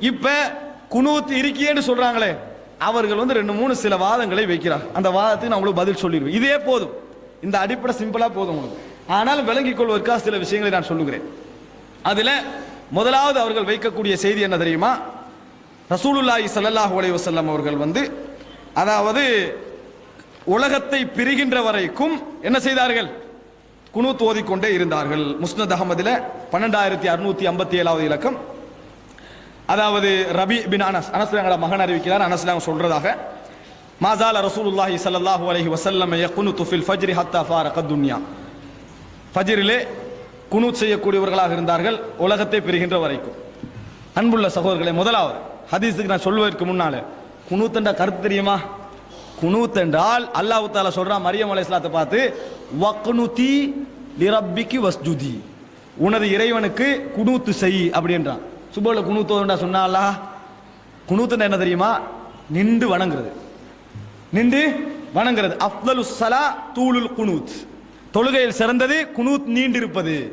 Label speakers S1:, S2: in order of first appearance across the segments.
S1: இப்ப குனூத் இருக்கியேன்னு சொல்றாங்களே அவர்கள் வந்து ரெண்டு மூணு சில வாதங்களை வைக்கிறார். அந்த வாதத்துக்கு நான் உங்களுக்கு பதில் சொல்லிடுவேன். இதே போதும். இந்த அடிப்படை சிம்பிளா போதும் உங்களுக்கு. ஆனாலும் விளங்கிக் கொள்வதற்காக சில விஷயங்களை நான் சொல்லுகிறேன். அதுல முதலாவது அவர்கள் வைக்கக்கூடிய செய்தி என்ன தெரியுமா? ரசூலுல்லாஹி ஸல்லல்லாஹு அலைஹி வசல்லம் அவர்கள் வந்து அதாவது உலகத்தை பிரிகின்ற வரைக்கும் என்ன செய்தார்கள்? குனு தோதிக்கொண்டே இருந்தார்கள். முஸ்னத் அகமதில் பன்னெண்டாயிரத்தி அறுநூத்தி ஐம்பத்தி ஏழாவது இலக்கம். அதாவது ரபி பின் அனஸ். அனஸ் எங்களோட மகன் அறிவிக்கிறார். அனஸ் நாங்கள் சொல்றதாக. மாசால ரசூலுல்லாஹி சல்லாஹூ அலஹி வசல்லம் குனு துஃபில் ஃபஜ்ரி ஹத்தா ஃபார் கத்துன்யா ஃபஜ்ரிலே குனூத் செய்யக்கூடியவர்களாக இருந்தார்கள். உலகத்தை பெறுகின்ற வரைக்கும். அன்புள்ள சகோதரர்களே முதலாவது ஹதீஸுக்கு நான் சொல்வதற்கு முன்னால் குனூத் கருத்து தெரியுமா? குனூத் என்றால் அல்லாஹு தாலா சொல்றான் மரியம் அலைஹிஸ்ஸலாத்தை பார்த்து வக்னுதி லிரப்பிக்கு வஸ்ஜுதி. உனது இறைவனுக்கு குனூத்து செய் அப்படின்றான் சுபோல குனூத்தோண்டா சொன்னாலா அல்லாஹ் என்ன தெரியுமா? நின்று வணங்குறது. நின்று வணங்குறது. அஃதலு சலா தூளுல் குனூத் தொழுகையில் சிறந்தது குனூத் நீண்டிருப்பது.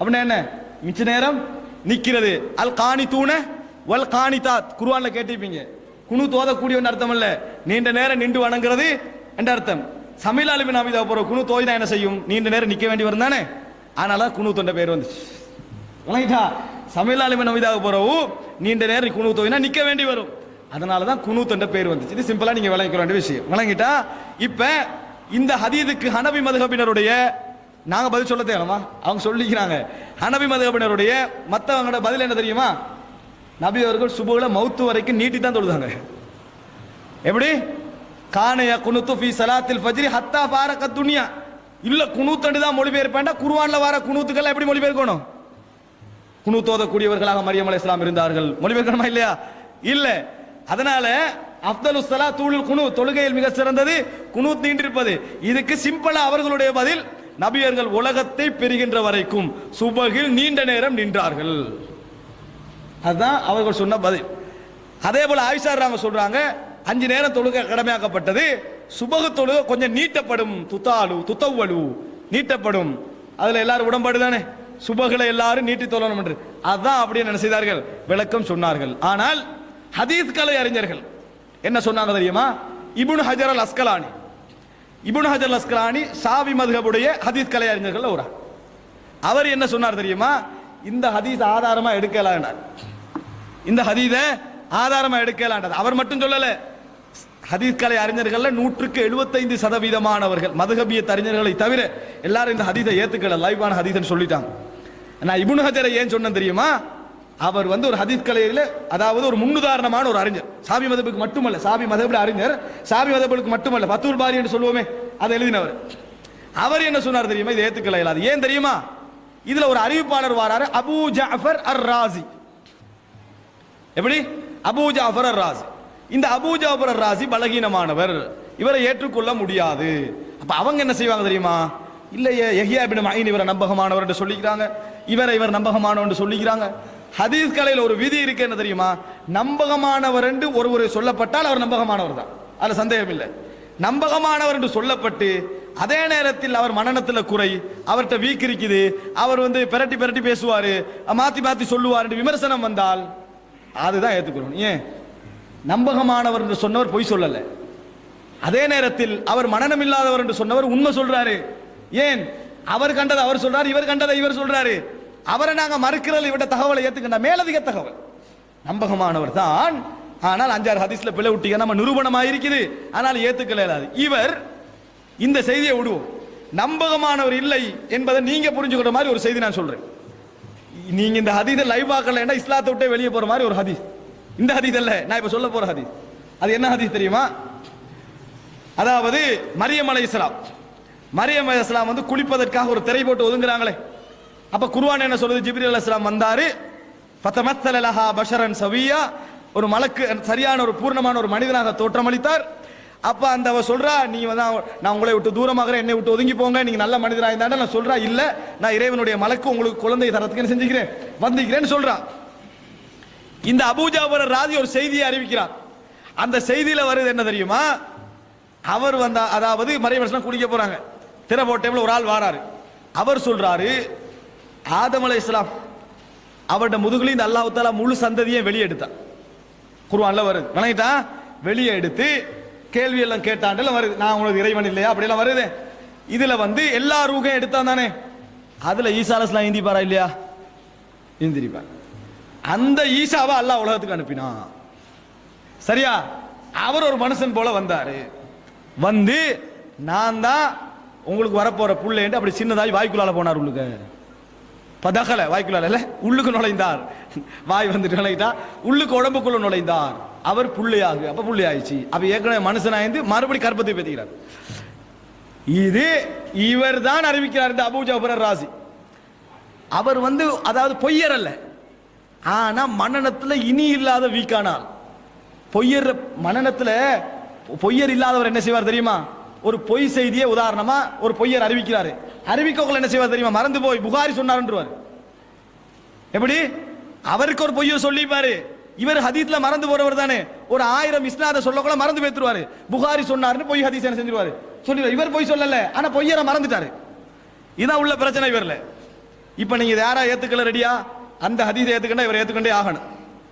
S1: அப்படின்னா என்ன? மிச்ச நேரம் நிக்கிறது. அல் காணி தூண வல் காணிதாத் குருவானில் கேட்டிருப்பீங்க. குனூத் ஓதக்கூடியவன் அர்த்தம் இல்ல நீண்ட நேரம் நின்று வணங்குறது என்ற அர்த்தம். சமையல் அலுவலி நாமிதா போற குனூத் தோய்தான் என்ன செய்யும்? நீண்ட நேரம் நிக்க வேண்டி வரும் தானே அதனால குனூத் தொண்ட பேர் வந்துச்சு. விளங்கிட்டா சமையல் அலுவலி நமிதாக நீண்ட நேரம் குனூத் நிற்க வேண்டி வரும். அதனால தான் குனூத் பேர் வந்துச்சு. இது சிம்பிளாக நீங்கள் விளங்கிக்க வேண்டிய விஷயம். விளங்கிட்டா இப்போ இந்த ஹதீதுக்கு ஹனபி மதுகபினருடைய நாங்கள் பதில் சொல்ல தேவைமா அவங்க சொல்லிக்கிறாங்க. ஹனபி மதுகபினருடைய மற்றவங்களோட பதில் என்ன தெரியுமா? நபி அவர்கள் சுபுல மௌத்து வரைக்கும் நீட்டி தான் தொழுதாங்க. எப்படி? கானையா குணுத்து ஃபி சலாத்தில் ஃபஜ்ரி ஹத்தா பார துனியா. இல்லை குணூத்தண்டு தான் மொழிபெயர்ப்பேன்டா குருவானில் வர குணூத்துக்கெல்லாம் எப்படி மொழிபெயர்க்கணும்? குனூத் ஓதக்கூடியவர்களாக மரியம் இஸ்லாம் இருந்தார்கள். மொழிபெயர்க்கணுமா இல்லையா? இல்ல. அதனால அப்தல் உஸ்தலா தூளுல் குனு தொழுகையில் மிக சிறந்தது குணு நீண்டிருப்பது. இதுக்கு சிம்பிளா அவர்களுடைய பதில் நபியர்கள் உலகத்தை பெறுகின்ற வரைக்கும் சுபகில் நீண்ட நேரம் நின்றார்கள். அதுதான் அவர்கள் சொன்ன பதில். அதே போல ஆயிஷா ராம சொல்றாங்க அஞ்சு நேரம் தொழுகை கடமையாக்கப்பட்டது சுபகு தொழுக கொஞ்சம் நீட்டப்படும் துத்தாலு துத்தவலு நீட்டப்படும். அதுல எல்லாரும் உடன்பாடு தானே சுபகளை எல்லாரும் நீட்டி தொழணும் என்று. அதான் அப்படியே என்ன செய்தார்கள் விளக்கம் சொன்னார்கள். ஆனால் ஹதீஸ் கலை அறிஞர்கள். என்ன சொன்னாங்க தெரியுமா? இபுன் ஹஜர் அல் அஸ்கலானி இபுன் ஹஜர் அல் அஸ்கலானி சாவி மதுகபுடைய ஹதீஸ் கலை அறிஞர்கள் ஒரு அவர் என்ன சொன்னார் தெரியுமா? இந்த ஹதீஸ் ஆதாரமா எடுக்கலாம் இந்த ஹதீத ஆதாரமா எடுக்கலான்றது அவர் மட்டும் சொல்லலை. ஹதீஸ் கலை அறிஞர்கள்ல நூற்றுக்கு எழுபத்தைந்து சதவீதமானவர்கள் மதுகபிய அறிஞர்களை தவிர எல்லாரும் இந்த ஹதீஸை ஏத்துக்கல லைவான ஹதீஸ்னு சொல்லிட்டாங்க. நான் இபுன் ஹஜரை ஏன் சொன்னேன் தெரியுமா? அவர் வந்து ஒரு ஹதீஸ் கலையில அதாவது ஒரு முன்னுதாரணமான ஒரு அறிஞர். சாபி மதபுக்கு மட்டுமல்ல சாபி மதபுல அறிஞர் சாபி மதபுக்கு மட்டுமல்ல பத்தூர் பாரி என்று சொல்லுவோமே அதை எழுதினவர். அவர் என்ன சொன்னார் தெரியுமா? இதை ஏத்துக்கல இயலாது. ஏன் தெரியுமா? இதுல ஒரு அறிவிப்பாளர் வாராரு அபு ஜாஃபர் அர் ராசி எப்படி? அபு ஜாஃபர் அர் ராசி இந்த அபூஜாபுர ராசி பலகீனமானவர். இவரை ஏற்றுக்கொள்ள முடியாது. அப்ப அவங்க என்ன செய்வாங்க தெரியுமா? இல்லையே எஹியா பின் மயின் இவரை நம்பகமானவர் என்று சொல்லிக்கிறாங்க. இவரை இவர் நம்பகமானவர் என்று சொல்லிக்கிறாங்க. ஹதீஸ் கலையில் ஒரு விதி இருக்கு என்ன தெரியுமா? நம்பகமானவர் என்று ஒருவர் சொல்லப்பட்டால் அவர் நம்பகமானவர் தான். அதுல சந்தேகம் இல்லை நம்பகமானவர் என்று சொல்லப்பட்டு அதே நேரத்தில் அவர் மனநத்தில் குறை அவர்கிட்ட வீக் இருக்குது அவர் வந்து பிரட்டி பிரட்டி பேசுவார் மாற்றி மாற்றி சொல்லுவார் என்று விமர்சனம் வந்தால் அதுதான் ஏற்றுக்கிறோம் ஏன்? நம்பகமானவர் என்று சொன்னவர் பொய் சொல்லல. அதே நேரத்தில் அவர் மனநம் இல்லாதவர் என்று சொன்னவர் உண்மை சொல்றாரு. ஏன்? அவர் கண்டதை அவர் சொல்றாரு இவர் கண்டதை இவர் சொல்றாரு. அவரை நாங்க மறுக்கிறது இவட தகவலை ஏத்துக்கின்ற மேலதிக தகவல். நம்பகமானவர் தான். ஆனால் அஞ்சாறு ஹதீஸ்ல பிழை விட்டீங்க நம்ம நிரூபணமாக இருக்குது. ஆனால் ஏத்துக்கல இவர் இந்த செய்தியை விடுவோம். நம்பகமானவர் இல்லை என்பதை நீங்க புரிஞ்சுக்கிற மாதிரி ஒரு செய்தி நான் சொல்றேன். நீங்க இந்த ஹதீஸை லைவ் ஆக்கலைன்னா இஸ்லாத்தை விட்டே வெளியே போற மாதிரி ஒரு ஹதீஸ். இந்த ஹதீஸ் அல்ல. நான் இப்ப சொல்ல போற ஹதீஸ். அது என்ன ஹதீஸ் தெரியுமா? அதாவது மரியம் அலை இஸ்லாம் மரியம் அலை இஸ்லாம் வந்து குளிப்பதற்காக ஒரு திரை போட்டு ஒதுங்குறாங்களே. அப்ப குருவான் என்ன சொல்றது ஜிப்ரி அலி இஸ்லாம் வந்தாரு. பத்தமத்தலஹா பஷரன் சவியா. ஒரு மலக்கு சரியான ஒரு பூர்ணமான ஒரு மனிதனாக தோற்றமளித்தார். அப்ப அந்த அவ சொல்றா நீ வந்து நான் உங்களை விட்டு தூரமாகற என்னை விட்டு ஒதுங்கி போங்க. நீங்க நல்ல மனிதராக இருந்தாண்ட நான் சொல்றா இல்ல நான் இறைவனுடைய மலக்கு உங்களுக்கு குழந்தை தரத்துக்கு செஞ்சுக்கிறேன்? வந்திருக்கிறேன்னு சொல்கிறான் இந்த அபூஜாபுர ராதி ஒரு செய்தியை அறிவிக்கிறார். அந்த செய்தியில வருது என்ன தெரியுமா? அவர் வந்த அதாவது மறைவரசனம் குடிக்க போறாங்க. திரை போட்டேபிள் ஒரு ஆள் வாராரு. அவர் சொல்றாரு ஆதம் அலை இஸ்லாம் அவருடைய முதுகுலையும் இந்த அல்லாஹ் தாலா முழு சந்ததியை வெளியே எடுத்தான் குருவான்ல வருது. வணங்கிட்டா வெளியே எடுத்து கேள்வி எல்லாம் கேட்டாண்டல வருது. நான் உங்களுக்கு இறைவன் இல்லையா? அப்படிலாம் வருது. இதுல வந்து எல்லா ரூகையும் எடுத்தான் தானே. அதுல ஈசா அலைஹிஸ்ஸலாம் இந்திப்பாரா இல்லையா? இந்திரிப்பார் அந்த ஈசாவை அல்லாஹ் உலகத்துக்கு அனுப்பினான். சரியா? அவர் ஒரு மனுஷன் போல வந்தாரு. வந்து நான் தான் உங்களுக்கு வரப்போற புள்ளைன்ட்டு அப்படி சின்னதாய் வாய்க்குள்ளால போனார் உள்ளுக்கு. பதகல வாய்க்குள்ளால இல்லை உள்ளுக்கு நுழைந்தார். வாய் வந்துட்டு நுழைந்தா உள்ளுக்கு உடம்புக்குள்ள நுழைந்தார். அவர் புள்ளையாகு அப்ப புள்ளை ஆயிடுச்சு அப்ப ஏற்கனவே மனுஷனாயிருந்து மறுபடி கற்பத்தை பேத்துக்கிறார். இது இவர் தான் அறிவிக்கிறார் இந்த அபூ ஜாபர் ராசி. அவர் வந்து அதாவது பொய்யர் அல்ல. ஆனா மன்னனத்துல இனி இல்லாத வீக்கானால் பொய்யர் மன்னனத்தில் பொய்யர் இல்லாதவர் என்ன செய்வார் தெரியுமா? ஒரு பொய் செய்தியை உதாரணமா ஒரு பொய்யர் அறிவிக்கிறாரு. அறிவிக்கவங்க என்ன செய்வார் தெரியுமா? மறந்து போய் புகாரி சொன்னார்ன்றவார். எப்படி? அவருக்கு ஒரு பொய்யை சொல்லிப்பாரு. இவர் ஹதீத்ல மறந்து போறவர் தானே. ஒரு ஆயிரம் இஸ்னாத சொல்லக்கூட மறந்து பேத்துருவாரு. புகாரி சொன்னாருன்னு பொய் ஹதீஸ் என்ன செஞ்சிருவாரு? சொல்லிடுவார். இவர் பொய் சொல்லல ஆனா பொய்யரை மறந்துட்டாரு. இதான் உள்ள பிரச்சனை இவர்ல. இப்ப நீங்க இதை யாரா ஏத்துக்கல ரெடியா? அந்த ஹதீதை ஏற்றுக்கண்டா இவர் ஏற்றுக்கொண்டே ஆகணும்.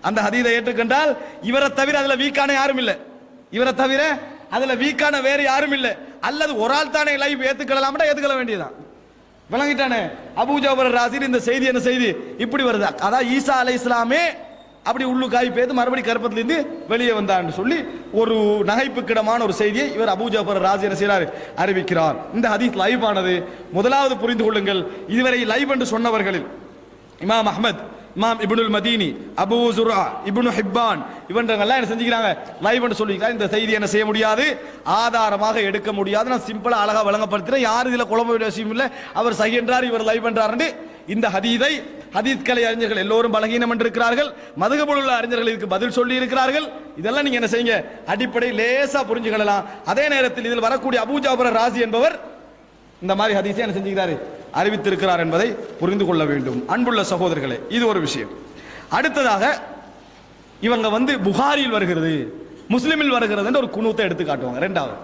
S1: அந்த ஹதீதை ஏற்றுக்கொண்டால் இவரை தவிர அதுல வீக்கான யாரும் இல்லை. இவரை தவிர அதுல வீக்கான வேறு யாரும் இல்லை. அல்லது ஒரு ஆள் தானே லைஃப் ஏத்துக்கலாம்டா ஏத்துக்கல வேண்டியதுதான். விளங்கிட்டானே? அபூஜாபர் ராசிர் இந்த செய்தி என்ன செய்தி? இப்படி வருதா. அதான் ஈசா அலை இஸ்லாமே அப்படி உள்ளு காய் பேத்து மறுபடி கருப்பத்திலிருந்து வெளியே வந்தான்னு சொல்லி ஒரு நகைப்புக்கிடமான ஒரு செய்தியை இவர் அபூஜாபர் ராசி என்ன செய்கிறார் அறிவிக்கிறார். இந்த ஹதீஸ் லைவ் ஆனது முதலாவது புரிந்து கொள்ளுங்கள். இதுவரை லைவ் என்று சொன்னவர்களில் இமாம் அஹ்மத் இமாம் இப்னுல் மதீனி அபு சுரா இப்னு ஹிப்பான் இவன்றவங்கெல்லாம் என்ன செஞ்சுக்கிறாங்க? லைவ் என்று சொல்லிக்கிறாங்க. இந்த செய்தி என்ன செய்ய முடியாது? ஆதாரமாக எடுக்க முடியாது. நான் சிம்பிளாக அழகாக விளங்கப்படுத்துறேன். யார் இதில் குழம்பு விஷயம் இல்லை. அவர் சஹி என்றார் இவர் லைவ் என்றார் இந்த ஹதீதை ஹதீத் கலை அறிஞர்கள் எல்லோரும் பலகீனம் என்றிருக்கிறார்கள் மதுகபுல் உள்ள அறிஞர்கள் இதுக்கு பதில் சொல்லி இருக்கிறார்கள். இதெல்லாம் நீங்க என்ன செய்யுங்க? அடிப்படை லேசா புரிஞ்சுக்கலாம் அதே நேரத்தில் இதில் வரக்கூடிய அபூஜாபுர ராசி என்பவர் இந்த மாதிரி ஹதீஸை என்ன செஞ்சுக்கிறாரு? அறிவித்திருக்கிறார் என்பதை புரிந்து கொள்ள வேண்டும். அன்புள்ள சகோதரர்களே இது ஒரு விஷயம். அடுத்ததாக இவங்க வந்து புகாரில் வருகிறது முஸ்லிமில் வருகிறது ஒரு குணூத்தை எடுத்து காட்டுவாங்க. ரெண்டாவது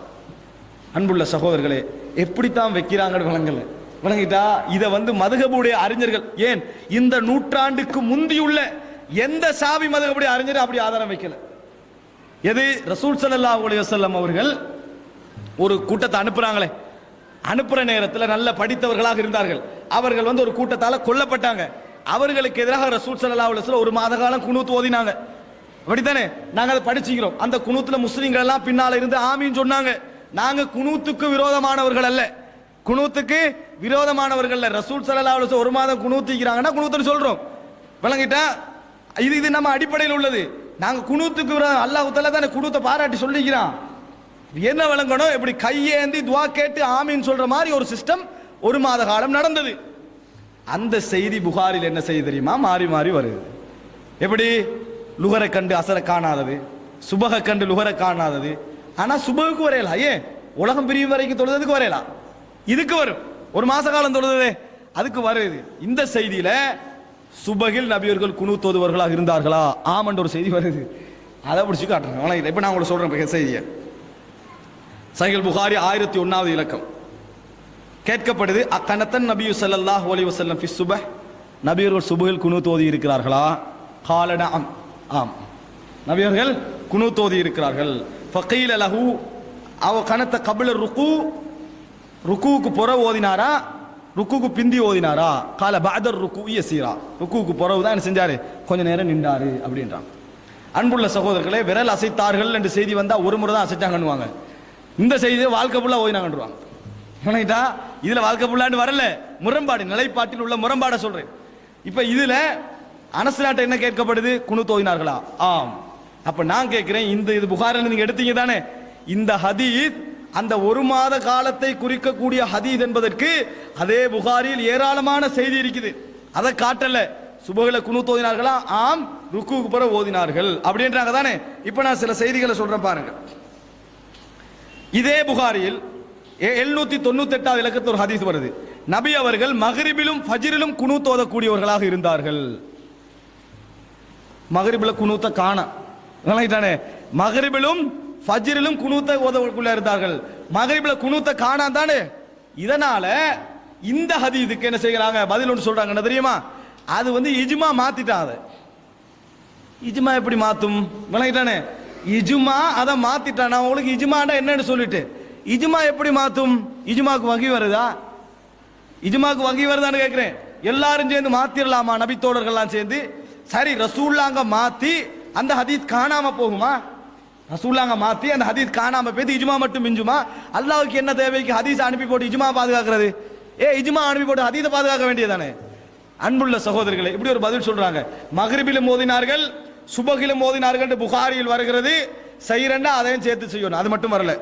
S1: அன்புள்ள சகோதரர்களே எப்படித்தான் வைக்கிறாங்கன்னு விளங்கல. விளங்கிட்டா இதை வந்து மதுகபுடைய அறிஞர்கள் ஏன்? இந்த நூற்றாண்டுக்கு முந்தியுள்ள எந்த சாவி மதுகபுடைய அறிஞர் அப்படி ஆதாரம் வைக்கல. எது? ரசூல் சல்லா அலி வசல்லம் அவர்கள் ஒரு கூட்டத்தை அனுப்புறாங்களே அனுப்புற நேரத்தில் நல்ல படித்தவர்களாக இருந்தார்கள். அவர்கள் வந்து ஒரு கூட்டத்தால் கொல்லப்பட்டாங்க. அவர்களுக்கு எதிராக ரசூல் ஸல்லல்லாஹு ஒரு மாத காலம் குணூத்து ஓதினாங்க. அப்படித்தானே? நாங்கள் அதை படிச்சுக்கிறோம். அந்த குனூத்துல முஸ்லீம்கள் எல்லாம் பின்னால இருந்து ஆமின்னு சொன்னாங்க. நாங்க குணூத்துக்கு விரோதமானவர்கள் அல்ல. குணூத்துக்கு விரோதமானவர்கள் ரசூல் ஸல்லல்லாஹு அலைஹி ஒரு மாதம் குணூத்திக்கிறாங்கன்னா குணூத்துன்னு சொல்றோம். விளங்கிட்டா? இது இது நம்ம அடிப்படையில் உள்ளது. நாங்க குணூத்துக்கு விரோதம். அல்லாஹ் தானே குணூத்தை பாராட்டி சொல்லிக்கிறான். என்ன விளங்கணும்? இப்படி கையேந்தி துவா கேட்டு ஆமின்னு சொல்ற மாதிரி ஒரு சிஸ்டம் ஒரு மாத காலம் நடந்தது. அந்த செய்தி புகாரில் என்ன செய்தி தெரியுமா? மாறி மாறி வருது. எப்படி? லுகரை கண்டு அசரை காணாதது. சுபக கண்டு லுகரை காணாதது. ஆனா சுபகுக்கு வரையலாம் ஏன்? உலகம் பிரிவு வரைக்கும் தொழுதுக்கு வரையலாம் இதுக்கு வரும். ஒரு மாச காலம் தொழுது அதுக்கு வருது. இந்த செய்தியில சுபகில் நபியர்கள் குனு தோதுவர்களாக இருந்தார்களா? ஆமன்ற ஒரு செய்தி வருது. அதை பிடிச்சி காட்டுறேன். இப்போ இப்ப நான் உங்களுக்கு சொல்றேன். செய்தியை. சஹில் புகாரி ஆயிரத்தி ஒன்றாவது இலக்கம். கேட்கப்படுது அக்கணத்தன் நபியு சல்லாஹ் ஒலி வசல்லம் ஃபி சுப நபியர்கள் சுபஹில் குணு தோதி இருக்கிறார்களா? காலன ஆம் ஆம். நபியர்கள் குணு தோதி இருக்கிறார்கள். ஃபகீல லஹு. அவ கணத்தை கபில ருக்கு ருக்குவுக்கு புற ஓதினாரா? ருக்குவுக்கு பிந்தி ஓதினாரா? கால பாதர் ருக்கு இயசீரா ருக்குவுக்கு புறவு தான் என்ன செஞ்சாரு? கொஞ்ச நேரம் நின்றாரு. அப்படின்றான். அன்புள்ள சகோதரர்களே விரல் அசைத்தார்கள் என்று செய்தி வந்தால் ஒரு முறை தான் அசைச்சாங்கன்னுவாங்க. இந்த செய்தியை வாழ்க்கை ஃபுல்லாக ஓய் நாங்கன்றுவாங்க விளங்கிட்டா இதுல வாழ்க்கை ஃபுல்லாண்டு வரல. முரண்பாடு நிலைப்பாட்டில் உள்ள முரண்பாடை சொல்றேன். இப்ப இதுல அனசு நாட்டை என்ன கேட்கப்படுது? குணு தோதினார்களா ஆம். அப்ப நான் கேட்கிறேன் இந்த இது புகாரில் நீங்க எடுத்தீங்க தானே. இந்த ஹதீத் அந்த ஒரு மாத காலத்தை குறிக்கக்கூடிய ஹதீத் என்பதற்கு அதே புகாரில் ஏராளமான செய்தி இருக்குது. அதை காட்டல. சுபகில குணு தோதினார்களா ஆம். ருக்குவுக்கு ஓதினார்கள். அப்படின்றாங்க தானே. இப்ப நான் சில செய்திகளை சொல்றேன் பாருங்க. இதே புகாரியில் எழுநூத்தி தொண்ணூத்தி எட்டாவது இலக்கத்தில் ஒரு ஹதீஸ் வருது. நபி அவர்கள் மகரிபிலும் ஃபஜ்ரிலும் குனு தோதக்கூடியவர்களாக இருந்தார்கள். மகரிபில குனுத்த காண. மகரிபிலும் ஃபஜ்ரிலும் குனுத்த ஓதக்குள்ள இருந்தார்கள். மகரிபில குனுத்த காணா தானே. இதனால இந்த ஹதீதுக்கு என்ன செய்கிறாங்க? பதில் ஒன்று சொல்றாங்க. என்ன தெரியுமா? அது வந்து இஜ்மா மாத்திட்டான் அதை இஜ்மா எப்படி மாத்தும்? விளங்கிட்டானே. இஜுமா அதை மாத்திட்டான். நான் உங்களுக்கு இஜ்மாண்டா என்னன்னு சொல்லிட்டு. இஜ்மா எப்படி மாத்தும்? இஜுமாக்கு வகை வருதா? இஜுமாக்கு வகை வருதான்னு கேட்கிறேன் எல்லாரும் சேர்ந்து மாத்திரலாமா? நபித்தோழர்கள்லாம் சேர்ந்து. சரி ரசூல்லாங்க மாத்தி அந்த ஹதீஸ் காணாம போகுமா? ரசூல்லாங்க மாத்தி அந்த ஹதீஸ் காணாம போய் இஜ்மா மட்டும் மிஞ்சுமா? அல்லாவுக்கு என்ன தேவைக்கு ஹதீஸ் அனுப்பி போட்டு இஜுமா பாதுகாக்கிறது? ஏ இஜுமா அனுப்பி போட்டு ஹதீஸை பாதுகாக்க வேண்டியதானே அன்புள்ள சகோதரர்களே இப்படி ஒரு பதில் சொல்றாங்க. மகரிபிலும் மோதினார்கள். சுபகிலும் மோதினார்கள் என்று புகாரியில் வருகிறது. செய்யறன்னா அதையும் சேர்த்து செய்யணும். அது மட்டும் வரல.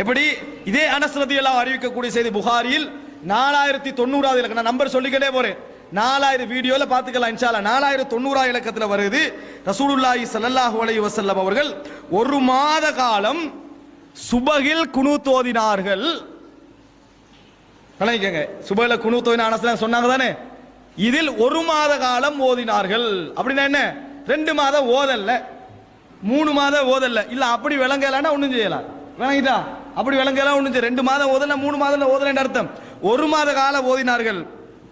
S1: எப்படி? இதே அனஸ்ரதி எல்லாம் அறிவிக்கக்கூடிய செய்தி புகாரியில் நாலாயிரத்தி தொண்ணூறாவது இலக்கம் நான் நம்பர் சொல்லிக்கிட்டே போறேன். நாலாயிரம் வீடியோல பாத்துக்கலாம் இன்ஷால்லா நாலாயிரம் தொண்ணூறாவது இலக்கத்துல வருது ரசூலுல்லாஹி சல்லாஹு அலைஹி வசல்லம் அவர்கள் ஒரு மாத காலம் சுபகில் குணு தோதினார்கள் விளங்கிக்கங்க சுபகில குணு தோதின அனஸ்லாம் சொன்னாங்க தானே இதில் ஒரு மாத காலம் ஓதினார்கள். அப்படின்னா என்ன? ரெண்டு மாதம் ஓதல்ல. மூணு மாதம் ஓதல்ல. இல்ல அப்படி விளங்கலன்னா ஒண்ணும் செய்யலாம். விளங்கிட்டா? அப்படி விளங்கலாம் ஒண்ணும் செய்ய ரெண்டு மாதம் ஓதல மூணு மாதம் ஓதலன்னு அர்த்தம். ஒரு மாத காலம் ஓதினார்கள்.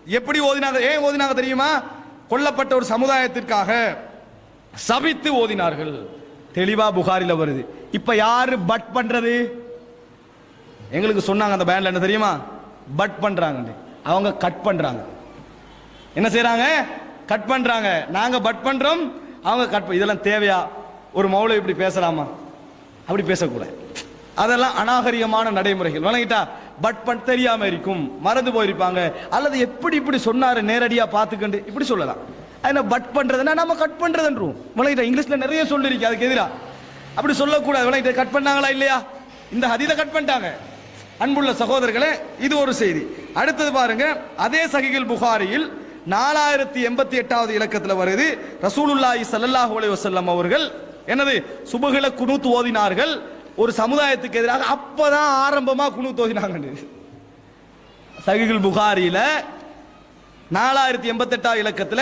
S1: எப்படி ஓதினாங்க ஏன் ஓதினாங்க தெரியுமா? கொல்லப்பட்ட ஒரு சமுதாயத்திற்காக சபித்து ஓதினார்கள். தெளிவா புகாரில வருது. இப்ப யாரு பட் பண்றது? எங்களுக்கு சொன்னாங்க அந்த பேண்ட்ல என்ன தெரியுமா? பட் பண்றாங்க அவங்க கட் பண்றாங்க. என்ன செய்யறாங்க கட் பண்றாங்க. நாங்க பட் பண்றோம். அவங்க கட் இதெல்லாம் தேவையா? ஒரு மௌல இப்படி பேசலாமா? அப்படி பேசக்கூடாது. அதெல்லாம் அநாகரிகமான நடைமுறைகள். வழங்கிட்டா பட் பட் தெரியாம இருக்கும். மறந்து போயிருப்பாங்க. அல்லது எப்படி இப்படி சொன்னாரு? நேரடியா பார்த்துக்கண்டு. இப்படி சொல்லலாம். அதனால பட் பண்றதுன்னா நம்ம கட் பண்றதுன்றோம் விளங்கிட்டா? இங்கிலீஷ்ல நிறைய சொல்லிருக்கு. அதுக்கு எதிரா? அப்படி சொல்லக்கூடாது. விளங்கிட்ட? கட் பண்ணாங்களா இல்லையா? இந்த ஹதீதை கட் பண்ணிட்டாங்க. அன்புள்ள சகோதரர்களே இது ஒரு செய்தி. அடுத்தது பாருங்க. அதே சகிகள் புகாரியில் நாலாயிரத்தி எண்பத்தி எட்டாவது இலக்கத்தில் வருது. ரசூலுல்லாஹி ஸல்லல்லாஹு அலைஹி வஸல்லம் அவர்கள் என்னது? சுபகில குனூத் ஓதினார்கள். ஒரு சமுதாயத்துக்கு எதிராக அப்பதான் ஆரம்பமா குனூத் ஓதினாங்க சகிகள் புகாரியில நாலாயிரத்தி எண்பத்தெட்டாவது இலக்கத்துல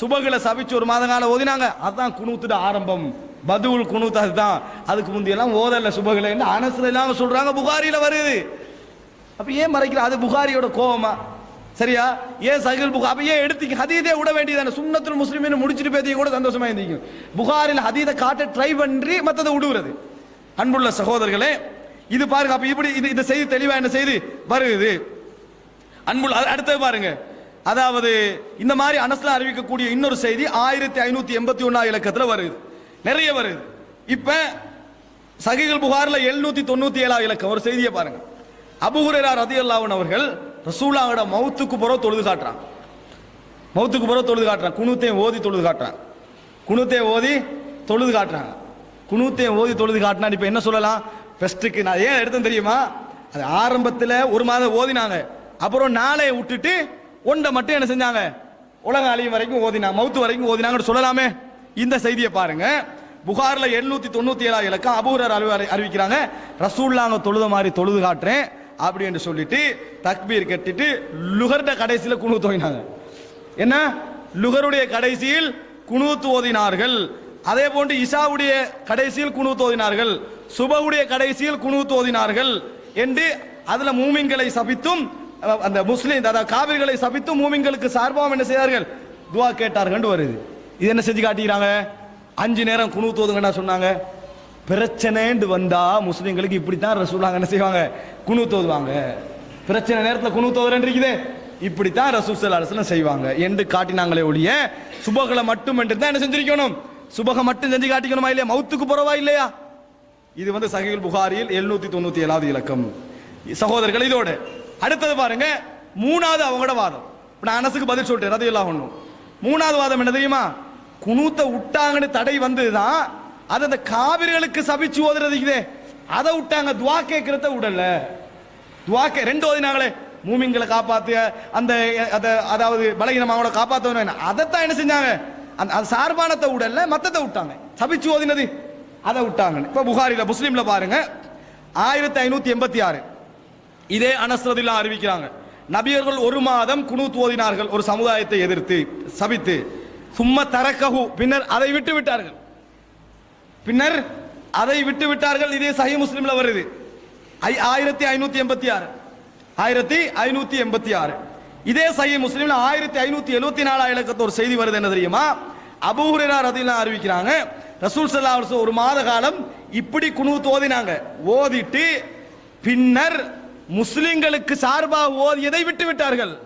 S1: சுபகில சபிச்சு ஒரு மாத காலம் ஓதினாங்க. அதான் குனூத்துட ஆரம்பம். பதுவுல் குனூத் அதுதான். அதுக்கு முந்தையெல்லாம் ஓதல்ல சுபகில அனசுல இல்லாமல் சொல்றாங்க. புகாரியில வருது. அப்ப ஏன் மறைக்கிற? அது புகாரியோட கோபமா சரியா? ஏன் சகில் புகார் அப்ப ஏன் எடுத்து ஹதீதே விட வேண்டியதானே? சுண்ணத்துல முஸ்லிமின் முடிச்சிட்டு பேத்திய கூட சந்தோஷமா இருந்தீங்க புகாரில் ஹதீதை காட்ட ட்ரை பண்ணி மத்ததை விடுவுறது அன்புள்ள சகோதரர்களே இது பாருங்க அப்ப இப்படி இது இந்த செய்தி தெளிவா என்ன செய்தி? வருது அன்புள்ள அடுத்தது பாருங்க. அதாவது இந்த மாதிரி அனஸ்ல அறிவிக்கக்கூடிய இன்னொரு செய்தி ஆயிரத்தி ஐநூத்தி எண்பத்தி ஒன்னாம் இலக்கத்துல வருது நிறைய வருது இப்ப சகிகள் புகாரில் எழுநூத்தி தொண்ணூத்தி ஏழாவது இலக்கம். ஒரு செய்தியை பாருங்க. அபுஹுரா ரதி அல்லாவன் அவர்கள் ரசூலாவோட மௌத்துக்கு புறம் தொழுது காட்டுறான். மௌத்துக்கு புறம் தொழுது காட்டுறான். குணுத்தையும் ஓதி தொழுது காட்டுறான். குணுத்தையும் ஓதி தொழுது காட்டுறாங்க. குணுத்தையும் ஓதி தொழுது காட்டினா இப்போ என்ன சொல்லலாம்? பெஸ்ட்டுக்கு நான் ஏன் எடுத்தேன் தெரியுமா? அது ஆரம்பத்தில் ஒரு மாதம் ஓதினாங்க. அப்புறம் நாளை விட்டுட்டு ஒன்றை மட்டும் என்ன செஞ்சாங்க? உலக அழியும் வரைக்கும் ஓதினாங்க மௌத்து வரைக்கும் ஓதினாங்கன்னு சொல்லலாமே. இந்த செய்தியை பாருங்க. புகாரில் எழுநூத்தி தொண்ணூத்தி ஏழாம் இலக்கம் அபூரர் அறிவி அறிவிக்கிறாங்க. ரசூல்லாங்க தொழுத மாதிரி தொழுது காட்டுறேன். அப்படி என்று சொல்லிட்டு தக்பீர் கட்டிட்டு லுகர்ட கடைசியில் குணு தோயினாங்க என்ன? லுகருடைய கடைசியில் குனூத் ஓதினார்கள். அதே போன்று இசாவுடைய கடைசியில் குனூத் ஓதினார்கள். சுபவுடைய கடைசியில் குனூத் ஓதினார்கள் என்று அதில் மூமின்களை சபித்தும் அந்த முஸ்லீம் அதாவது காவிர்களை சபித்தும் மூமின்களுக்கு சார்பாக என்ன செய்தார்கள்? துவா கேட்டார்கள் வருது. இது என்ன செஞ்சு காட்டிக்கிறாங்க? அஞ்சு நேரம் குனூத் ஓதுங்கன்னா சொன்னாங்க. பிரச்சனைன்னு வந்தா முஸ்லீம்களுக்கு இப்படித்தான் ரசூலாங்க என்ன செய்வாங்க? குணு தோதுவாங்க. பிரச்சனை நேரத்தில் குணு தோதுறேன் இருக்குது. இப்படித்தான் ரசூல் ஸல்லல்லாஹு அரசுலாம் செய்வாங்க. என்று காட்டினாங்களே ஒழிய சுபகளை மட்டும் என்று தான் என்ன செஞ்சிருக்கணும்? சுபகம் மட்டும் செஞ்சு காட்டிக்கணுமா இல்லையா? மௌத்துக்கு போறவா இல்லையா? இது வந்து சஹீல் புகாரியில் எழுநூத்தி தொண்ணூத்தி ஏழாவது இலக்கம். சகோதரர்கள் இதோடு. அடுத்தது பாருங்க மூணாவது அவங்களோட வாதம். இப்போ நான் அனசுக்கு பதில் சொல்லிட்டேன் ரதையெல்லாம் ஒன்றும் மூணாவது வாதம் என்ன தெரியுமா? குணூத்தை விட்டாங்கன்னு தடை வந்ததுதான் அது அந்த காவிரிகளுக்கு சபிச்சு ஓதுறதுக்குதே அதை விட்டாங்க துவா கேட்கறத விடல துவாக்க ரெண்டு ஓதினாங்களே. மூமிங்களை காப்பாத்து அந்த அதை அதாவது பலகீனமாவோட காப்பாத்தவன. அதைத்தான் என்ன செஞ்சாங்க? அந்த அது சார்பானத்தை விடல மத்தத்தை விட்டாங்க. சபிச்சு ஓதினது அதை விட்டாங்க. இப்ப புகாரில முஸ்லீம்ல பாருங்க. ஆயிரத்தி ஐநூத்தி எண்பத்தி ஆறு இதே அனஸ்ரதிலாம் அறிவிக்கிறாங்க. நபியர்கள் ஒரு மாதம் குனூத் ஓதினார்கள் ஒரு சமுதாயத்தை எதிர்த்து சபித்து. சும்மா தரக்கஹு பின்னர் அதை விட்டு விட்டார்கள். பின்னர் அதை விட்டு விட்டார்கள். இதே சஹி முஸ்லிம்ல வருது. ஐ- ஆயிரத்தி ஐநூத்தி எண்பத்தி ஆறு. ஆயிரத்தி ஐநூத்தி எண்பத்தி ஆறு. இதே சஹி முஸ்லிம்ல ஆயிரத்தி ஐநூத்தி எழுபத்தி நாலாம் இலக்கத்து ஒரு செய்தி வருது என்ன தெரியுமா? அபூஹுரா ரதிலாம் அறிவிக்கிறாங்க. ரசூல் சல்லா ஒரு மாத காலம் இப்படி குனூத் ஓதினாங்க ஓதிட்டு பின்னர் முஸ்லிம்களுக்கு சார்பாக ஓதியதை விட்டு விட்டார்கள்.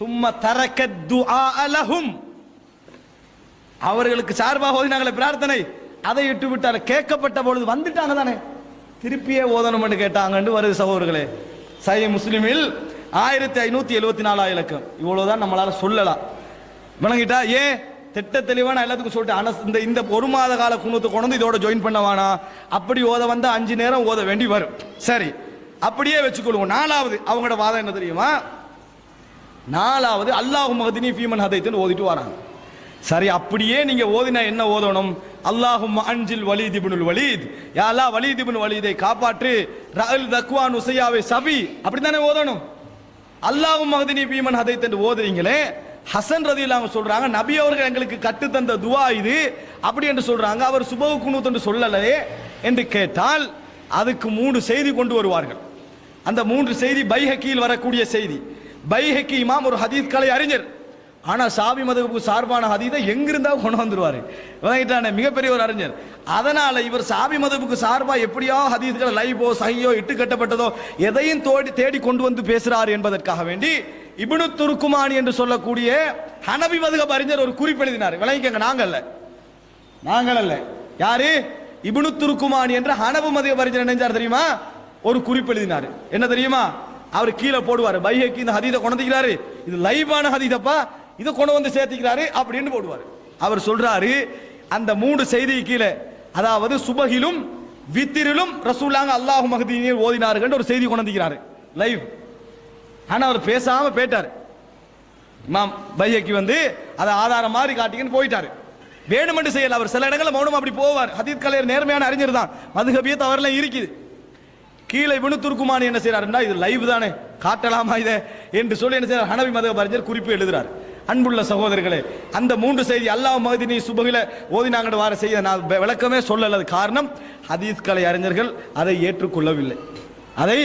S1: தும்ம தரக்க துஆ அலஹும் அவர்களுக்கு சார்பாக ஓதினாங்களே பிரார்த்தனை. அதை விட்டு விட்டார் கேட்கப்பட்ட பொழுது வந்துட்டாங்க தானே? திருப்பியே ஓதணும்னு கேட்டாங்கன்னு வருது சகோதரர்களே. சை முஸ்லிமில் ஆயிரத்தி ஐநூத்தி எழுபத்தி நாலாம் இலக்கம் இவ்வளவுதான் நம்மளால சொல்லலாம். விளங்கிட்டா ஏன் திட்ட தெளிவான எல்லாத்துக்கும் சொல்லிட்டு அனஸ் இந்த இந்த ஒரு மாத கால குணத்தை கொண்டு வந்து இதோட ஜாயின் பண்ணவானா? அப்படி ஓத வந்தா அஞ்சு நேரம் ஓத வேண்டி வரும். சரி அப்படியே வச்சுக்கொள்வோம். நாலாவது அவங்களோட வாதம் என்ன தெரியுமா? நாலாவது அல்லாஹ் மகதினி ஃபீமன் ஹதைத்துன்னு ஓதிட்டு வராங்க. சரி அப்படியே நீங்க ஓதினா என்ன ஓதணும்? அல்லாஹும் அன்ஜில் வலீத் இப்னுல் வலீத். வலிதிபுன் அல்லாஹ் வலீத் இப்னு வலீதை காப்பாற்று. ரஅல் தக்வான் உசையாவை சபி. அப்படித்தானே ஓதணும்? அல்லாஹும் மகதினி பீமன் அதை தந்து ஓதுறீங்களே. ஹசன் ரதி இல்லாம சொல்றாங்க நபி அவர்கள் எங்களுக்கு கற்றுத்தந்த தந்த துவா இது. அப்படி என்று சொல்றாங்க அவர் சுபவு குனூத் என்று சொல்லலையே என்று கேட்டால் அதுக்கு மூன்று செய்தி கொண்டு வருவார்கள். அந்த மூன்று செய்தி பைஹக்கியில் வரக்கூடிய செய்தி. பைஹக்கி இமாம் ஒரு ஹதீத் கலை அறிஞர். ஆனால் சாபி மதகுக்கு சார்பான ஹதீதை எங்கிருந்தா கொண்டு வந்துருவார். விளங்கிட்டானே மிகப்பெரிய ஒரு அறிஞர். அதனால் இவர் சாபி மதகுக்கு சார்பாக எப்படியோ ஹதீஸ்களை லைவோ சகையோ இட்டு கட்டப்பட்டதோ எதையும் தோடி தேடி கொண்டு வந்து பேசுகிறார் என்பதற்காக வேண்டி இபுனு துருக்குமானி என்று சொல்லக்கூடிய ஹனபி மதுகப் அறிஞர் ஒரு குறிப்பெழுதினார் விளங்கிக்கங்க நாங்கல்ல நாங்கள் அல்ல யாரு? இபுனு துருக்குமானி என்ற ஹனபு மதிய அறிஞர் நினைஞ்சார் தெரியுமா? ஒரு குறிப்பு எழுதினார். என்ன தெரியுமா? அவர் கீழே போடுவார். பைஹக்கி இந்த ஹதீதை கொண்டிருக்கிறாரு இது லைவான ஹதீதப்பா இதை கொண்டு வந்து சேர்த்திக்கிறாரு அப்படின்னு போடுவார். அவர் சொல்றாரு அந்த மூணு செய்தி கீழே அதாவது சுபகிலும் வித்திரிலும் ரசூலாங்க அல்லாஹு மகதீனில் ஓதினார்கள் ஒரு செய்தி கொண்டு வந்திருக்கிறாரு. லைவ் ஆனால் அவர் பேசாம போயிட்டாரு. இமாம் பையக்கு வந்து அதை ஆதாரம் மாதிரி காட்டிங்கன்னு போயிட்டாரு. வேணுமென்று செய்யல அவர் சில இடங்களில் மௌனம் அப்படி போவார். ஹதீத் கலையர் நேர்மையான அறிஞர் தான். மதுகபிய தவறுலாம் இருக்குது. கீழே இவனு துருக்குமானி என்ன செய்யறாருன்னா இது லைவ் தானே காட்டலாமா இதை? என்று சொல்லி என்ன செய்யறார் ஹனவி மதுக அறிஞர் குறிப்பு எழுதுறாரு. அன்புள்ள சகோதரர்களே அந்த மூன்று செய்தி அல்லாஹ் மகதினி சுபகில ஓதினாங்கட வார செய்தி நான் விளக்கமே சொல்லலது. காரணம் ஹதீஸ் கலை அறிஞர்கள் அதை ஏற்றுக்கொள்ளவில்லை. அதை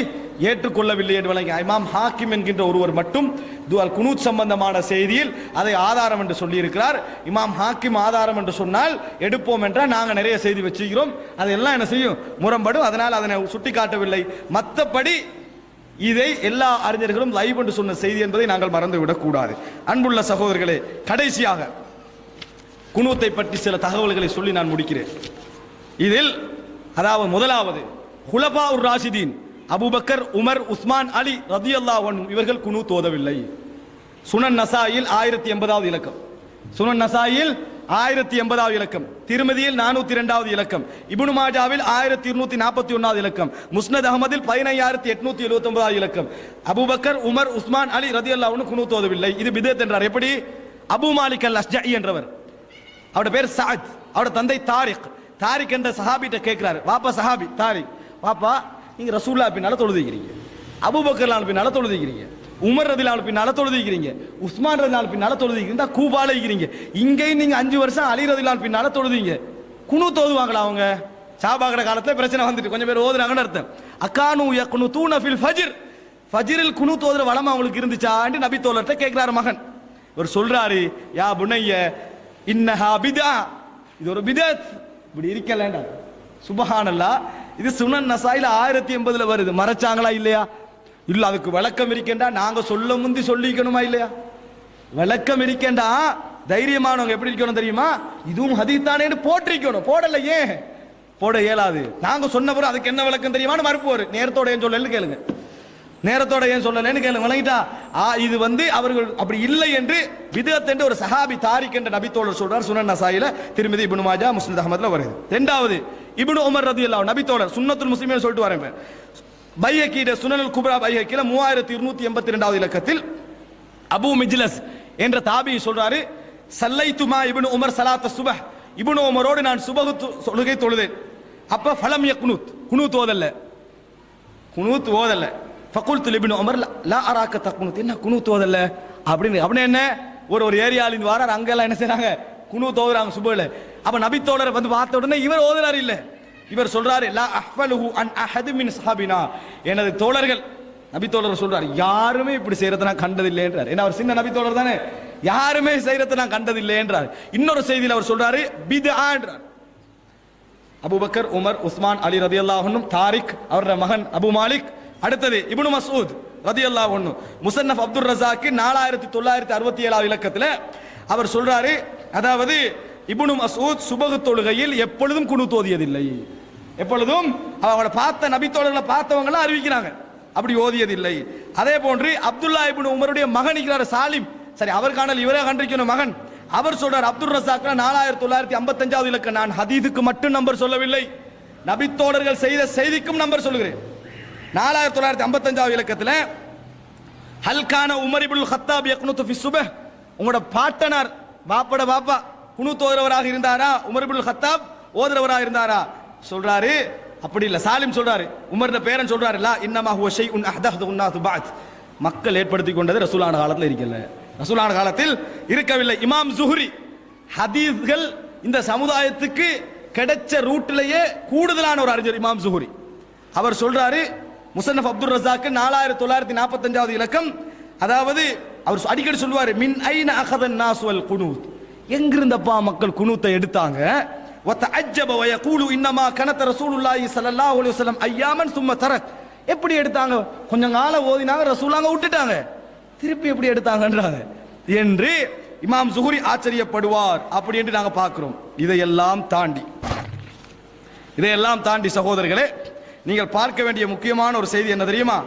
S1: ஏற்றுக்கொள்ளவில்லை என்று வழங்கி இமாம் ஹாக்கிம் என்கின்ற ஒருவர் மட்டும் துவால் குனூத் சம்பந்தமான செய்தியில் அதை ஆதாரம் என்று சொல்லியிருக்கிறார். இமாம் ஹாக்கிம் ஆதாரம் என்று சொன்னால் எடுப்போம் என்றால் நாங்கள் நிறைய செய்தி வச்சுக்கிறோம். அதெல்லாம் என்ன செய்யும்? முரம்படும் அதனால் அதனை சுட்டி காட்டவில்லை மற்றபடி இதை எல்லா அறிஞர்களும் லைவ் என்று சொன்ன செய்தி என்பதை நாங்கள் மறந்துவிடக் கூடாது. அன்புள்ள சகோதரர்களே கடைசியாக குனூத்தை பற்றி சில தகவல்களை சொல்லி நான் முடிக்கிறேன். இதில் அதாவது முதலாவது ஹுலபா உர் ராஷிதீன் அபூபக்கர் உமர் உஸ்மான் அலி ரதி இவர்கள் குனு தோதவில்லை சுனன் நசாயில் ஆயிரத்தி எண்பதாவது இலக்கம். சுனன் நசாயில் ஆயிரத்தி எண்பதாவது இலக்கம். திருமதியில் நானூத்தி இரண்டாவது இலக்கம். இபுனு மாஜாவில் ஆயிரத்தி இருநூத்தி நாற்பத்தி ஒன்னாவது இலக்கம். முஸ்னத் அகமதில் பதினையாயிரத்தி எட்நூத்தி எழுபத்தி ஒன்பதாவது இலக்கம். அபுபக்கர் உமர் உஸ்மான் அலி ரதி குனு தோதவில்லை இது பிதத் என்றார். எப்படி? அபு மாலிக் அல் அஸ்ஜி என்றவர். அவரோட பேர் சாத். அவரோட தந்தை தாரிக். தாரிக் என்ற சஹாபிட்ட கேட்கிறாரு. வாப்பா சஹாபி தாரிக். வாப்பா நீங்க ரசூல்லா பின்னால தொழுதுகிறீங்க அபூபக்கர் பின்னால தொழுதுகிறீங்க உமர் ரதிலால் பின்னால தொழுதிக்கிறீங்க உஸ்மான் ரதிலால் பின்னால தொழுதிக்கிறீங்க கூபால இருக்கிறீங்க. இங்கேயும் நீங்க அஞ்சு வருஷம் அலி ரதிலால் பின்னால தொழுதிங்க. குனு தோதுவாங்களா அவங்க? சாபாகிற காலத்துல பிரச்சனை வந்துட்டு கொஞ்சம் பேர் ஓதுறாங்கன்னு அர்த்தம். அக்கானு யக்குனு தூண ஃபில் ஃபஜ்ர். ஃபஜ்ரில் குனு தோதுற வளம் அவங்களுக்கு இருந்துச்சான்னு நபி தோழர்கிட்ட கேட்கிறாரு மகன். இவர் சொல்றாரு யா புனைய இன்னஹா பிதா. இது ஒரு பிதத். இப்படி இருக்கலண்டா சுபஹானல்லா. இது சுனன் நசாயில ஆயிரத்தி எண்பதுல வருது. மறைச்சாங்களா இல்லையா? இல்லை அதுக்கு விளக்கம் இருக்கேன்டா நாங்கள் சொல்ல முந்தி சொல்லிக்கணுமா இல்லையா? விளக்கம் இருக்கேன்டா தைரியமானவங்க எப்படி இருக்கணும் தெரியுமா? இதுவும் ஹதித்தானேன்னு போட்டிருக்கணும் போடல ஏன் போட இயலாது. நாங்கள் சொன்ன பிறகு அதுக்கு என்ன விளக்கம் தெரியுமான்னு மறுப்புவார் நேரத்தோட ஏன் சொல்லலன்னு கேளுங்க. நேரத்தோட ஏன் சொல்லலன்னு கேளுங்க. விளங்கிட்டா ஆ இது வந்து அவர்கள் அப்படி இல்லை என்று விதத்தென்று ஒரு சஹாபி தாரிக் என்ற நபித்தோழர் சொல்றார். சுனன் நசாயில திருமதி இப்னு மாஜா முஸ்லித் அகமதுல வருது ரெண்டாவது இப்னு உமர் ரதியல்லாஹு நபித்தோழர் சுன்னத்துல் முஸ்லிமின் சொல்லிட்டு வரேன் இப்ப. பைஹக்கிட சுனனுல் குப்ரா பையக்கில மூவாயிரத்தி இருநூத்தி எண்பத்தி ரெண்டாவது இலக்கத்தில் அபு மிஜ்லஸ் என்ற தாபி சொல்றாரு சல்லைத்துமா இபின் உமர் சலாத்த சுபஹ். இபின் உமரோடு நான் சுபகு து- தொழுகை தொழுதேன். அப்ப ஃபலம் யக்னுத் குனூத். ஓதல்ல. குனூத் ஓதல்ல. ஃபகுல் துலிபின் உமர் லா- அராக்க தக்குனூத் என்ன குனூத் ஓதல்ல? அப்படின்னு அப்படின்னு என்ன? ஒரு ஒரு ஏரியாவில் இந்த வாரார். அங்கெல்லாம் என்ன செய்றாங்க? குனூத் ஓதுறாங்க சுபஹ்ல அப்ப நபி தோழரை வந்து பார்த்த உடனே இவர் ஓதுறாரு இல்லை. இவர் சொல்றாரு லா அஹ்வலுஹு அன் அஹது மின் சஹாபினா. எனது தோழர்கள் நபித்தோழர் சொல்றாரு யாருமே இப்படி செய்யறத நான் கண்டதில்லைன்றார். ஏன்னா அவர் சின்ன நபி தோழர் தானே. யாருமே செய்யறத நான் கண்டதில்லைன்றார். இன்னொரு செய்தியில் அவர் சொல்றாரு பித்ஆன்றார். அபூபக்கர் உமர் உஸ்மான் அலி ரதி அல்லாஹனும் தாரிக் அவருடைய மகன் அபு மாலிக் அடுத்தது இபுனு மசூத் ரதி அல்லாஹ் முசன்னப் அப்துல் ரசாக்கு நாலாயிரத்தி தொள்ளாயிரத்தி அறுபத்தி ஏழாவது இலக்கத்தில் அவர் சொல்றாரு அதாவது இபுனு மசூத் சுபகு தொழுகையில் எப்பொழுதும் குனு தோதியதில்லை. எப்பொழுதும் அவங்கள பார்த்த நபித்தோழர்களை பார்த்தவங்களாம் அறிவிக்கிறாங்க. அப்படி ஓதியதில்லை. அதே போன்று அப்துல்லா இப்னு உமருடைய மகன் இருக்கிறார் சாலிம். சரி அவர் காணல் இவரே கண்டிக்கணும் மகன். அவர் சொல்றார் அப்துல் ரசாக்ல நாலாயிரத்தி தொள்ளாயிரத்தி ஐம்பத்தஞ்சாவது இலக்கம் நான் ஹதீதுக்கு மட்டும் நம்பர் சொல்லவில்லை. நபித்தோழர்கள் செய்த செய்திக்கும் நம்பர் சொல்லுகிறேன். நாலாயிரத்தி தொள்ளாயிரத்தி ஐம்பத்தஞ்சாவது இலக்கத்தில் ஹல்கான உமர் இப்னுல் ஹத்தாப் யக்னுத்து உங்களோட பாட்டனார் பாப்பட பாப்பா குனூத் ஓதுறவராக இருந்தாரா? உமர் ஹத்தாப் ஓதுறவராக இருந்தாரா? சொல்றாரு. அப்படி இல்ல. சாலிம் சொல்றாரு. உமர்ன பேரன் சொல்றாரு லா இன்னமா ஹுவ உன் அஹ்தஹது உன்னாது பாத் மக்கள் ஏற்படுத்தி கொண்டது ரசூலான காலத்தில் இருக்கல. ரசூலான காலத்தில் இருக்கவில்லை. இமாம் ஜுஹ்ரி ஹதீஸ்கள் இந்த சமுதாயத்துக்கு கிடைச்ச ரூட்டிலேயே கூடுதலான ஒரு அறிஞர் இமாம் ஜுஹ்ரி. அவர் சொல்றாரு முசன்னப் அப்துல் ரசாக்கு நாலாயிரத்தி தொள்ளாயிரத்தி நாற்பத்தஞ்சாவது இலக்கம். அதாவது அவர் அடிக்கடி சொல்லுவார் மின் ஐன அகதன் நாசுவல் குனூத். எங்கிருந்தப்பா மக்கள் குனூத்தை எடுத்தாங்க? ஒத்த அஜ்ஜப வய கூலு இன்னமா கனத்த ரசூலுல்லாஹி ஸல்லல்லாஹு அலைஹி வஸல்லம் ஐயாமன் சும்மா தரக். எப்படி எடுத்தாங்க? கொஞ்சம் காலம் ஓதினாங்க ரசூலாங்க விட்டுட்டாங்க. திருப்பி எப்படி எடுத்தாங்கன்றாங்க? என்று இமாம் சுகுரி ஆச்சரியப்படுவார். அப்படி என்று நாங்கள் பார்க்கிறோம். இதையெல்லாம் தாண்டி. இதையெல்லாம் தாண்டி சகோதரர்களே நீங்கள் பார்க்க வேண்டிய முக்கியமான ஒரு செய்தி என்ன தெரியுமா?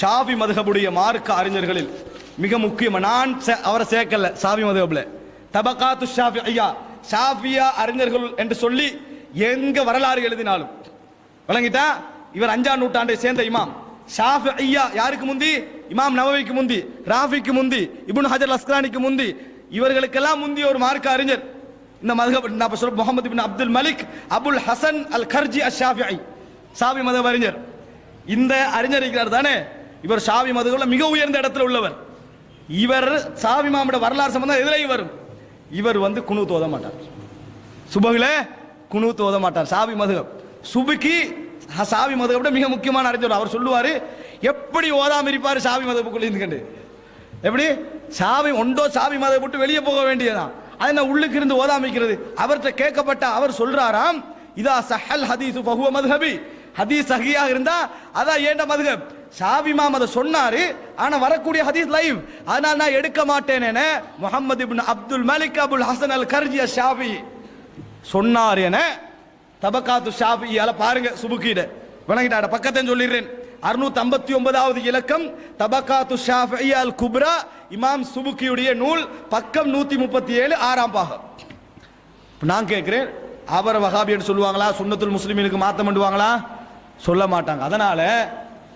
S1: ஷாபி மதுகபுடைய மார்க்க அறிஞர்களில் மிக முக்கியமாக நான் சே- அவரை சேர்க்கல சாபி மதுஹப்ல. தபகாத்து ஷாஃபியா ஷாஃபியா அறிஞர்கள் என்று சொல்லி எங்க வரலாறு எழுதினாலும். விளங்கிட்டா? இவர் அஞ்சாம் நூற்றாண்டை சேர்ந்த இமாம். ஷாஃபி ஐயா யாருக்கு முந்தி? இமாம் நவவிக்கு முந்தி ராஃபிக்கு முந்தி இபுன் ஹஜர் அஸ்கலானிக்கு முந்தி. இவர்களுக்கெல்லாம் முந்தி ஒரு மார்க்க அறிஞர். இந்த மதுஹப் நான் சொல்ற முகமது பின் அப்துல் மலிக் அபுல் ஹசன் அல் கர்ஜி அஷ் ஐ சாவி மதம் அறிஞர். இந்த அறிஞர் இருக்கிறார் தானே? இவர் சாவி மதுகுல மிக உயர்ந்த இடத்துல உள்ளவர். இவர் சாவி மாமோட வரலாறு சம்பந்தம் எதிரே வரும். இவர் வந்து குனு தோத மாட்டார். சுபகுல குனு தோத மாட்டார். சாவி மதுகம் சுபுக்கு சாவி மதுகப்பட மிக முக்கியமான அறிஞர். அவர் சொல்லுவார் எப்படி ஓதாம இருப்பார் சாவி மதப்புக்குள்ள இருந்து எப்படி? சாவி ஒண்டோ சாவி மதம் விட்டு வெளியே போக வேண்டியதான் அது என்ன உள்ளுக்கு இருந்து ஓதாமிக்கிறது அவர்கிட்ட கேட்கப்பட்ட அவர் சொல்றாராம் இதா சஹல் ஹதீஸ் பகுவ மதுஹபி. ஹதீஸ் சஹியாக இருந்தா அதான் ஏண்ட மதுஹப் ஷாவி மாம் அதை சொன்னாரு ஆனா வரக்கூடிய ஹதீஸ் லைவ். அதனால நான் எடுக்க மாட்டேனே முகமது இப்னு அப்துல் மலிக் அபுல் ஹசன் அல் கர்ஜிய ஷாபி சொன்னார் என தபக்காத்து ஷாஃபியால பாருங்க சுபுக்கீட வணங்கிட்டாட பக்கத்தை சொல்லிடுறேன் அறுநூத்தி ஐம்பத்தி ஒன்பதாவது இலக்கம் தபக்காத்து ஷாஃபி அல் குப்ரா இமாம் சுபுக்கியுடைய நூல் பக்கம் நூத்தி முப்பத்தி ஏழு ஆறாம் பாகம். நான் கேட்கிறேன் அவரை வகாபின்னு சொல்லுவாங்களா? சுன்னத்துல் முஸ்லிமீனுக்கு மாத்தம் பண்ணுவாங்களா? சொல்ல மாட்டாங்க. அதனால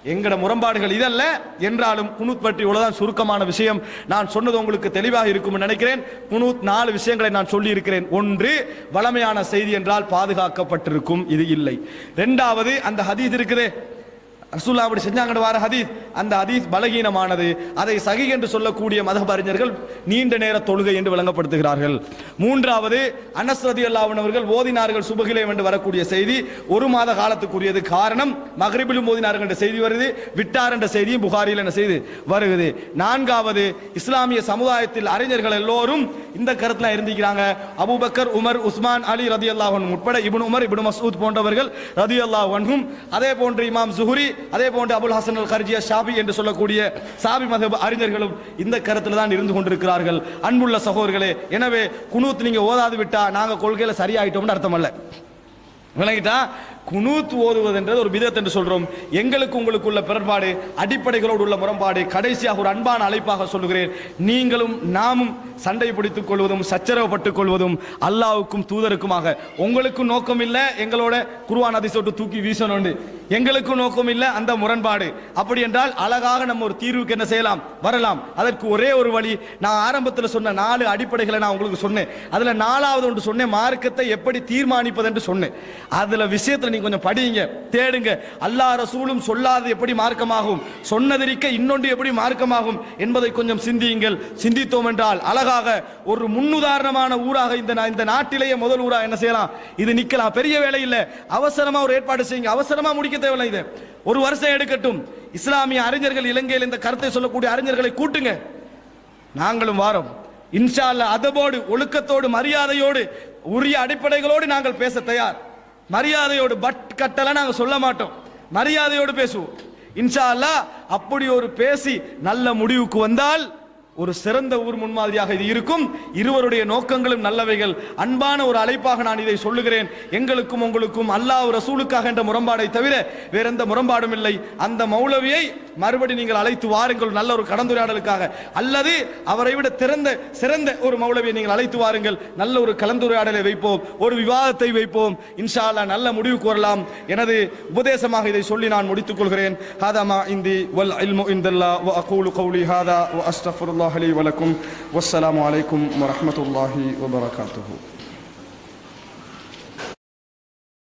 S1: எங்கட முரண்பாடுகள் இதல்ல. என்றாலும் குனூத் பற்றி இவ்வளவுதான் சுருக்கமான விஷயம். நான் சொன்னது உங்களுக்கு தெளிவாக இருக்கும் நினைக்கிறேன். குனூத் நாலு விஷயங்களை நான் சொல்லி இருக்கிறேன் ஒன்று வளமையான செய்தி என்றால் பாதுகாக்கப்பட்டிருக்கும். இது இல்லை. ரெண்டாவது அந்த ஹதீஸ் இருக்குது. ரசூல்லா அப்படி செஞ்சாங்கன்னு வார ஹதீஸ். அந்த ஹதீஸ் பலகீனமானது. அதை சகி என்று சொல்லக்கூடிய மதப அறிஞர்கள் நீண்ட நேர தொழுகை என்று விளங்கப்படுத்துகிறார்கள். மூன்றாவது அனஸ் ரதி ஓதினார்கள் சுபகிலே என்று வரக்கூடிய செய்தி ஒரு மாத காலத்துக்குரியது. காரணம் மகரிபிலும் ஓதினார்கள் என்ற செய்தி வருது விட்டார் என்ற செய்தியும் புகாரில் என்ற செய்தி வருகிறது நான்காவது இஸ்லாமிய சமுதாயத்தில் அறிஞர்கள் எல்லோரும் இந்த கருத்தில் இருந்திருக்கிறாங்க. அபூபக்கர் உமர் உஸ்மான் அலி ரதி அல்லாஹன் உட்பட இப்னு உமர் இப்னு மசூத் போன்றவர்கள் ரதி அல்லாஹ் அதே போன்று இமாம் சுஹுரி அதே போன்று அபுல் ஹசன் அல் கர்ஜியா ஷாபி என்று சொல்லக்கூடிய சாபி மத அறிஞர்களும் இந்த கருத்துல தான் இருந்து கொண்டிருக்கிறார்கள். அன்புள்ள சகோதரர்களே எனவே குனூத் நீங்க ஓதாது விட்டா நாங்க கொள்கையில சரியாயிட்டோம்னு அர்த்தம் அல்ல விளங்கிட்டா? குனூத் ஓதுவதுன்றது ஒரு விதத்தை என்று சொல்றோம். எங்களுக்கு உங்களுக்குள்ள பிறப்பாடு அடிப்படைகளோடு உள்ள முரண்பாடு கடைசியாக ஒரு அன்பான அழைப்பாக சொல்லுகிறேன். நீங்களும் நாமும் சண்டை பிடித்துக் கொள்வதும் சச்சரவப்பட்டுக் கொள்வதும் அல்லாவுக்கும் தூதருக்குமாக. உங்களுக்கும் நோக்கம் இல்லை எங்களோட குருவான் அதிசோட்டு தூக்கி வீசணும்னு. எங்களுக்கும் நோக்கம் இல்லை அந்த முரண்பாடு. அப்படி என்றால் அழகாக நம்ம ஒரு தீர்வுக்கு என்ன செய்யலாம்? வரலாம். அதற்கு ஒரே ஒரு வழி நான் ஆரம்பத்தில் சொன்ன நாலு அடிப்படைகளை நான் உங்களுக்கு சொன்னேன். அதில் நாலாவது ஒன்று சொன்னேன் மார்க்கத்தை எப்படி தீர்மானிப்பது என்று சொன்னேன். அதில் விஷயத்தில் நீங்கள் கொஞ்சம் படியுங்க தேடுங்க. அல்லா ரசூலும் சொல்லாது எப்படி மார்க்கமாகும்? சொன்னதிருக்க இன்னொன்று எப்படி மார்க்கமாகும் என்பதை கொஞ்சம் சிந்தியுங்கள். சிந்தித்தோம் என்றால் அழகாக ஒரு முன்னுதாரணமான ஊராக இந்த இந்த நாட்டிலேயே முதல் ஊராக என்ன செய்யலாம்? இது நிற்கலாம் பெரிய வேலை இல்லை. அவசரமாக ஒரு ஏற்பாடு செய்யுங்க. அவசரமாக முடிக்க தேவையில்லை இது. ஒரு வருஷம் எடுக்கட்டும். இஸ்லாமிய அறிஞர்கள் இலங்கையில் இந்த கருத்தை சொல்லக்கூடிய அறிஞர்களை கூட்டுங்க. நாங்களும் வாரோம். இன்ஷா அல்லாஹ் அதபோடு ஒழுக்கத்தோடு மரியாதையோடு உரிய அடிப்படைகளோடு நாங்கள் பேச தயார். மரியாதையோடு பட் கட்டல நாங்கள் சொல்ல மாட்டோம். மரியாதையோடு பேசுவோம். இன்ஷா அல்லா அப்படி ஒரு பேசி நல்ல முடிவுக்கு வந்தால் ஒரு சிறந்த ஊர் முன்மாதிரியாக இது இருக்கும். இருவருடைய நோக்கங்களும் நல்லவைகள். அன்பான ஒரு அழைப்பாக நான் இதை சொல்லுகிறேன். எங்களுக்கும் உங்களுக்கும் அல்லாஹ் ரசூலுக்காக என்ற முரண்பாடை தவிர வேற எந்த முரண்பாடும் இல்லை. அந்த மௌலவியை மறுபடி நீங்கள் அழைத்து வாருங்கள். நல்ல ஒரு கலந்துரையாடலுக்காக. அல்லது அவரை விட திறந்த சிறந்த ஒரு மௌலவியை நீங்கள் அழைத்து வாருங்கள். நல்ல ஒரு கலந்துரையாடலை வைப்போம். ஒரு விவாதத்தை வைப்போம். இன்ஷா அல்லாஹ் நல்ல முடிவு கூறலாம். எனது உபதேசமாக இதை சொல்லி நான் முடித்துக் கொள்கிறேன். ஹாதா மா இந்தி வல் இல்மு இந்தல்லா வ அகூலு கௌலி ஹாதா வ الله لي ولكم والسلام عليكم ورحمة الله وبركاته.